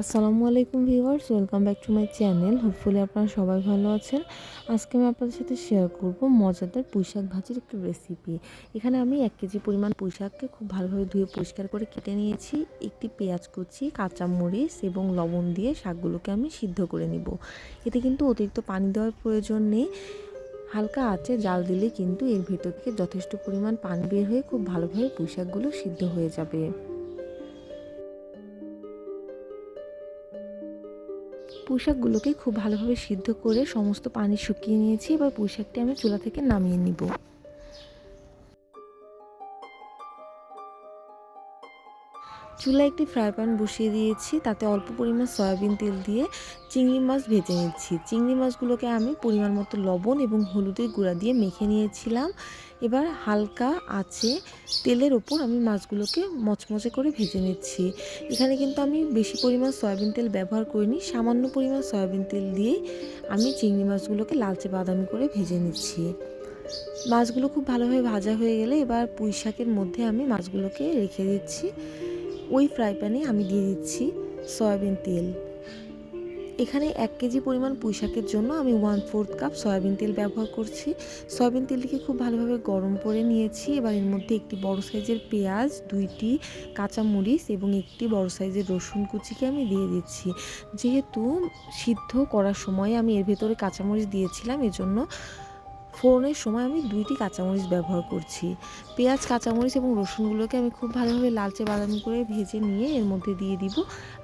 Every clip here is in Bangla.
আসসালামু আলাইকুম viewers, welcome back to my channel. Hopefully আপনারা সবাই ভালো আছেন। আজকে আমি আপনাদের সাথে শেয়ার করব মজাদার পুঁইশাক ভাজির একটি রেসিপি এখানে আমি এক কেজি পরিমাণ পুঁইশাককে খুব ভালোভাবে ধুয়ে পরিষ্কার করে কেটে নিয়েছি। একটি পেঁয়াজ কুচি, কাঁচামরিচ এবং লবণ দিয়ে শাকগুলোকে আমি সিদ্ধ করে নিব। এতে কিন্তু অতিরিক্ত পানি দেওয়ার প্রয়োজন নেই। হালকা আঁচে জাল দিলে কিন্তু এর ভেতর থেকে যথেষ্ট পরিমাণ পানি বের হয়ে খুব ভালোভাবে পুঁইশাকগুলো সিদ্ধ হয়ে যাবে। পুঁইশাকগুলোকে খুব ভালোভাবে সিদ্ধ করে সমস্ত পানি শুকিয়ে নিয়েছি, এবার পোশাকটি আমি চুলা থেকে নামিয়ে নিব। চুলায় একটি ফ্রাই প্যান বসিয়ে দিয়েছি। তাতে অল্প পরিমাণ সয়াবিন তেল দিয়ে চিংড়ি মাছ ভেজে নিচ্ছি। চিংড়ি মাছগুলোকে আমি পরিমাণ মতো লবণ এবং হলুদের গুঁড়া দিয়ে মেখে নিয়েছিলাম। এবার হালকা আছে তেলের ওপর আমি মাছগুলোকে মচমচে করে ভেজে নিচ্ছি। এখানে কিন্তু আমি বেশি পরিমাণ সয়াবিন তেল ব্যবহার করিনি। সামান্য পরিমাণ সয়াবিন তেল দিয়ে আমি চিংড়ি মাছগুলোকে লালচে বাদামি করে ভেজে নিচ্ছি। মাছগুলো খুব ভালোভাবে ভাজা হয়ে গেলে এবার পুঁই শাকের মধ্যে আমি মাছগুলোকে রেখে দিচ্ছি। ওই ফ্রাই প্যানে আমি দিয়ে দিচ্ছি সয়াবিন তেল। এখানে এক কেজি পরিমাণ পুঁই শাকের জন্য আমি ওয়ান ফোর্থ কাপ সয়াবিন তেল ব্যবহার করছি। সয়াবিন তেলটিকে খুব ভালোভাবে গরম করে নিয়েছি। এবার এর মধ্যে একটি বড় সাইজের পেঁয়াজ, দুইটি কাঁচামরিচ এবং একটি বড় সাইজের রসুন কুচিকে আমি দিয়ে দিচ্ছি। যেহেতু সিদ্ধ করার সময় আমি এর ভেতরে কাঁচামরিচ দিয়েছিলাম, এজন্য ফোড়নের সময় আমি দুইটি কাঁচামরিচ ব্যবহার করছি। পেঁয়াজ, কাঁচামরিচ এবং রসুনগুলোকে আমি খুব ভালোভাবে লালচে বাদামি করে ভেজে নিয়ে এর মধ্যে দিয়ে দিব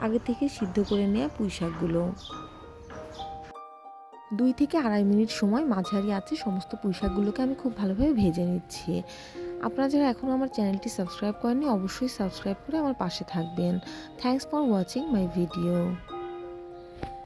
আগে থেকে সিদ্ধ করে নেওয়া পুঁই শাকগুলো। দুই থেকে আড়াই মিনিট সময় মাঝারি আছে সমস্ত পুঁই শাকগুলোকে আমি খুব ভালোভাবে ভেজে নিচ্ছি। আপনারা যারা এখনও আমার চ্যানেলটি সাবস্ক্রাইব করেননি, অবশ্যই সাবস্ক্রাইব করে আমার পাশে থাকবেন। Thanks for watching my video